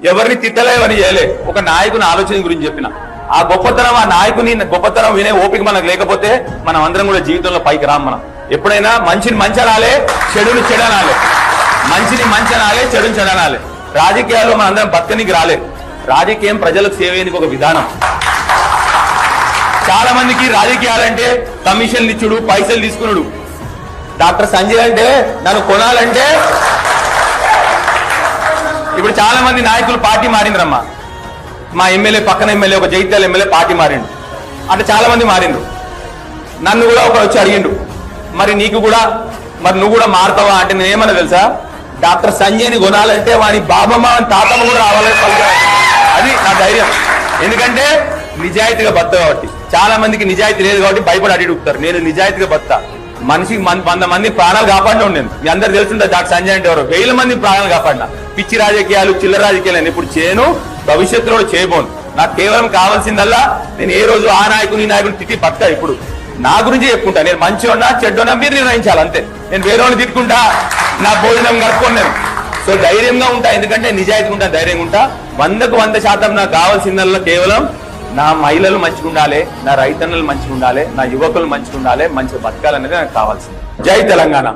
ఎవరిని తిట్టలేవని చేయలే. ఒక నాయకుని ఆలోచన గురించి చెప్పిన. ఆ గొప్పతనం ఆ నాయకుని గొప్పతనం వినే ఓపిక మనకు లేకపోతే మనం అందరం కూడా జీవితంలో పైకి రాం మనం. ఎప్పుడైనా మంచిని మంచి అనాలే చెడుని చెడనాలే. మంచిని మంచి అనాలే చెడుని చెడనాలే. రాజకీయాల్లో మన అందరం బతకనికి రాలే. రాజకీయం ప్రజలకు సేవేయనికి ఒక విధానం. చాలా మందికి రాజకీయాలంటే కమిషన్లు ఇచ్చుడు పైసలు తీసుకున్నాడు డాక్టర్ సంజయ్ అంటే నన్ను కొనాలంటే ఇప్పుడు చాలా మంది నాయకులు పార్టీ మారిండ్రమ్మా. మా ఎమ్మెల్యే పక్కన ఎమ్మెల్యే ఒక జైత్యాల ఎమ్మెల్యే పార్టీ మారిండు. అంటే చాలా మంది మారిండు. నన్ను కూడా ఒక వచ్చి అడిగిండు. మరి నీకు కూడా మరి నువ్వు కూడా మారుతావా అంటే నేను ఏమన్నా తెలుసా? డాక్టర్ సంజయ్ని కొనాలంటే వాని బాబమ్మ అని తాతమ్మ కూడా రావాలని అది నా ధైర్యం. ఎందుకంటే నిజాయితీగా బత్త కాబట్టి. చాలా మందికి నిజాయితీ లేదు కాబట్టి భయపడి అడిగి నేను నిజాయితీగా బత్తా మనిషికి వంద మంది ప్రాణాలు కాపాడిన నేను. మీ అందరు తెలుసుంటే డాక్టర్ సంజయ్ అంటే ఎవరు? వేల మంది ప్రాణాలు కాపాడిన. పిచ్చి రాజకీయాలు చిల్లర రాజకీయాలు ఇప్పుడు చేయను భవిష్యత్తులో చేయబోను. నాకు కేవలం కావాల్సిందల్లా నేను ఏ రోజు ఆ నాయకుని ఈ నాయకుని తిట్టి పక్కా ఇప్పుడు. నా గురించి చెప్పుకుంటా. నేను మంచి ఉన్నా చెడ్డున్నా మీరు నిర్ణయించాలి అంతే. నేను వేరే వాళ్ళని తిట్టుకుంటా నా భోజనం కలుపుకోను నేను. సో ధైర్యంగా ఉంటా ఎందుకంటే నిజాయితీ ఉంటా ధైర్యంగా ఉంటా. వందకు వంద శాతం నాకు కావాల్సిందల్లా కేవలం నా మహిళలు మంచిగా ఉండాలి నా రైతన్నలు మంచిగా ఉండాలి నా యువకులు మంచిగా ఉండాలి మంచి బతకాలనేది నాకు కావాల్సింది. జై తెలంగాణ.